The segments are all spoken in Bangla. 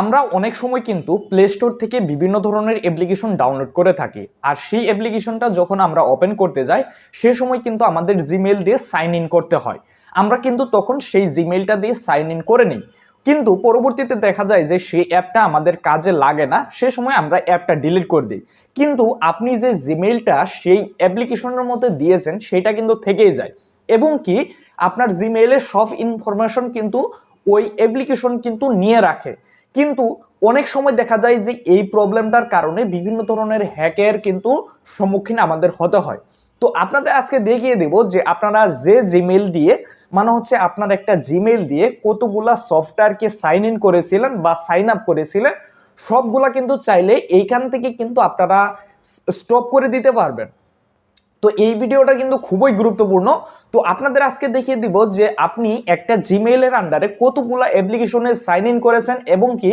আমরা অনেক সময় কিন্তু প্লে স্টোর থেকে বিভিন্ন ধরনের অ্যাপ্লিকেশন ডাউনলোড করে থাকি। আর সেই অ্যাপ্লিকেশনটা যখন আমরা ওপেন করতে যাই, সে সময় কিন্তু আমাদের জিমেল দিয়ে সাইন ইন করতে হয়। আমরা কিন্তু তখন সেই জিমেলটা দিয়ে সাইন ইন করে নিই। কিন্তু পরবর্তীতে দেখা যায় যে সেই অ্যাপটা আমাদের কাজে লাগে না, সে সময় আমরা অ্যাপটা ডিলিট করে দিই। কিন্তু আপনি যে জিমেলটা সেই অ্যাপ্লিকেশনের মধ্যে দিয়েছেন, সেটা কিন্তু থেকেই যায়। এবং কি, আপনার জিমেইলের সব ইনফরমেশন কিন্তু ওই অ্যাপ্লিকেশন কিন্তু নিয়ে রাখে। কিন্তু অনেক সময় দেখা যায় যে এই প্রবলেমটার কারণে বিভিন্ন ধরনের হ্যাকের কিন্তু সম্মুখীন আমাদের হতে হয়। তো আপনাদের আজকে দেখিয়ে দেব যে আপনারা যে জিমেল দিয়ে মানে হচ্ছে আপনার একটা জিমেল দিয়ে কতগুলা সফটওয়্যারকে সাইন ইন করেছিলেন বা সাইন আপ করেছিলেন, সবগুলা কিন্তু চাইলে এইখান থেকে কিন্তু আপনারা স্টপ করে দিতে পারবেন। তো এই ভিডিওটা কিন্তু খুবই গুরুত্বপূর্ণ। তো আপনাদের আজকে দেখিয়ে দিব যে আপনি একটা জিমেইলের আন্ডারে কতগুলো অ্যাপ্লিকেশনে সাইন ইন করেছেন এবং কি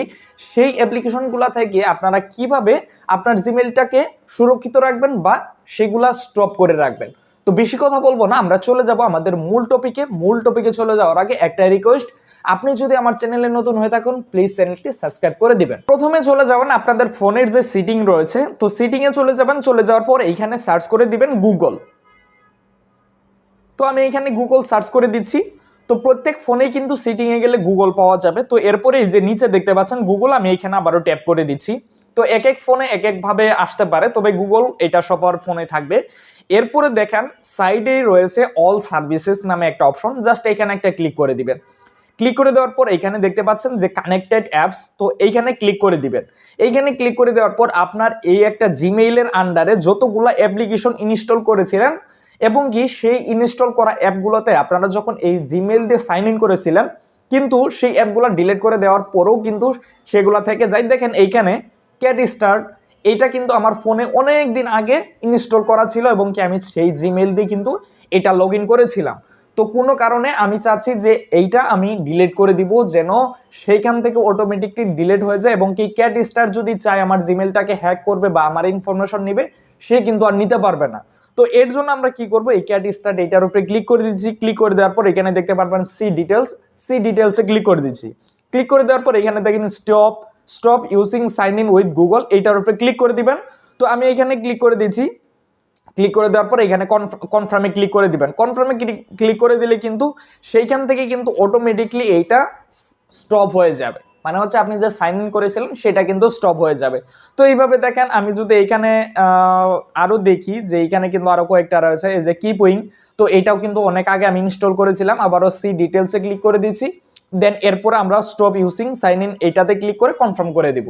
সেই অ্যাপ্লিকেশনগুলো থেকে আপনারা কীভাবে আপনার জিমেইলটাকে সুরক্ষিত রাখবেন বা সেগুলা স্টপ করে রাখবেন। তো বেশি কথা বলব না, আমরা চলে যাব আমাদের মূল টপিকে মূল টপিকে চলে যাওয়ার আগে একটা রিকোয়েস্ট আপনি যদি আমার চ্যানেলে নতুন হয়ে থাকুন প্লিজ চ্যানেলটি সাবস্ক্রাইব করে দিবেন। প্রথমে চলে যাবেন আপনাদের ফোনের যে সিটিং রয়েছে, তো সিটিংয়ে চলে যাবেন, চলে যাওয়ার পর এইখানে সার্চ করে দিবেন গুগল তো আমি এখানে গুগল সার্চ করে দিচ্ছি। তো প্রত্যেক ফোনেই কিন্তু সিটিংয়ে গেলে গুগল পাওয়া যাবে। তো এরপরে এই যে নিচে দেখতে পাচ্ছেন গুগল আমি এখানে আবারও ট্যাপ করে দিচ্ছি। তো এক এক ফোনে এক একভাবে আসতে পারে, তবে গুগল এটা সবার ফোনে থাকবে। এরপরে দেখেন সাইডেই রয়েছে অল সার্ভিসেস নামে একটা অপশন জাস্ট এখানে একটা ক্লিক করে দিবেন। ক্লিক করে দেওয়ার পর এখানে দেখতে পাচ্ছেন যে কানেক্টেড অ্যাপস তো এইখানে ক্লিক করে দিবেন। এইখানে ক্লিক করে দেওয়ার পর আপনার এই একটা জিমেইলের আন্ডারে যতগুলো অ্যাপ্লিকেশন ইনস্টল করেছিলেন এবং কি সেই ইনস্টল করা অ্যাপগুলোতে আপনারা যখন এই জিমেইল দিয়ে সাইন ইন করেছিলেন, কিন্তু সেই অ্যাপগুলো ডিলিট করে দেওয়ার পরেও কিন্তু সেগুলো থেকে যাই দেখেন এইখানে ক্যাট স্টার্ট এটা কিন্তু আমার ফোনে অনেক দিন আগে ইনস্টল করা ছিল এবং কি আমি সেই জিমেইল দিয়ে কিন্তু এটা লগ করেছিলাম। তো কোনো কারণে আমি চাচ্ছি যে এইটা আমি ডিলেট করে দিব যেন সেইখান থেকে অটোমেটিকলি ডিলেট হয়ে যায় এবং কি ক্যাট স্টার যদি চায় আমার জিমেলটাকে হ্যাক করবে বা আমার ইনফরমেশন নেবে, সে কিন্তু আর নিতে পারবে না। তো এর জন্য আমরা কি করব? এই ক্যাট স্টার্ট এটার উপরে ক্লিক করে দিচ্ছি। ক্লিক করে দেওয়ার পর এখানে দেখতে পারবেন সি ডিটেলস সি ডিটেলসে ক্লিক করে দিচ্ছি। ক্লিক করে দেওয়ার পর এখানে দেখেন stop stop using sign in with Google এইটার উপরে ক্লিক করে দিবেন। তো আমি এখানে ক্লিক করে দিচ্ছি। ক্লিক করে দেওয়ার পর এখানে কনফার্মে ক্লিক করে দিবেন। কনফার্মে ক্লিক করে দিলে কিন্তু সেইখান থেকে কিন্তু অটোমেটিকলি এইটা স্টপ হয়ে যাবে। মানে হচ্ছে আপনি যে সাইন ইন করেছিলেন সেটা কিন্তু স্টপ হয়ে যাবে। তো এইভাবে দেখেন, আমি যদি এইখানে আরও দেখি যে এইখানে কিন্তু আরও কয়েকটা রয়েছে, এই যে কিপ উইং তো এটাও কিন্তু অনেক আগে আমি ইনস্টল করেছিলাম, আবারও সি ডিটেলসে ক্লিক করে দিচ্ছি দেন এরপরে আমরা স্টপ ইউজিং সাইন ইন এইটাতে ক্লিক করে কনফার্ম করে দিব।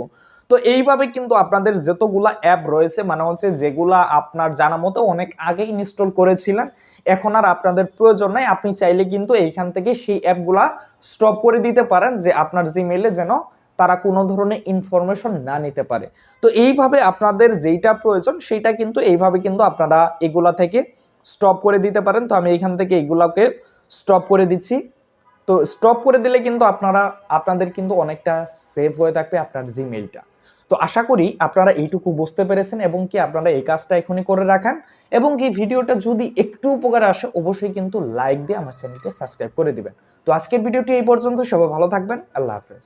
তো এইভাবে কিন্তু আপনাদের যতগুলা অ্যাপ রয়েছে মানে হচ্ছে যেগুলা আপনার জানা মতো অনেক আগে ইনস্টল করেছিলেন, এখন আর আপনাদের প্রয়োজন নাই। আপনি চাইলে কিন্তু এইখান থেকে সেই অ্যাপগুলা স্টপ করে দিতে পারেন, যে আপনার জিমেইলে যেন তারা কোনো ধরনের ইনফরমেশন না নিতে পারে। তো এইভাবে আপনাদের যেইটা প্রয়োজন, সেইটা কিন্তু এইভাবে কিন্তু আপনারা এগুলা থেকে স্টপ করে দিতে পারেন। তো আমি এইখান থেকে এগুলাকে স্টপ করে দিচ্ছি। তো স্টপ করে দিলে কিন্তু আপনারা, আপনাদের কিন্তু অনেকটা সেভ হয়ে থাকবে আপনার জিমেইলটা তো আশা করি আপনারা এইটুকু বুঝতে পেরেছেন এবং কি আপনারা এই কাজটা এখনই করে রাখেন এবং কি ভিডিওটা যদি একটু উপকার আসে, অবশ্যই কিন্তু লাইক দিয়ে আমার চ্যানেলকে সাবস্ক্রাইব করে দিবেন। তো আজকের ভিডিওটি এই পর্যন্ত, সবাই ভালো থাকবেন, আল্লাহ হাফেজ।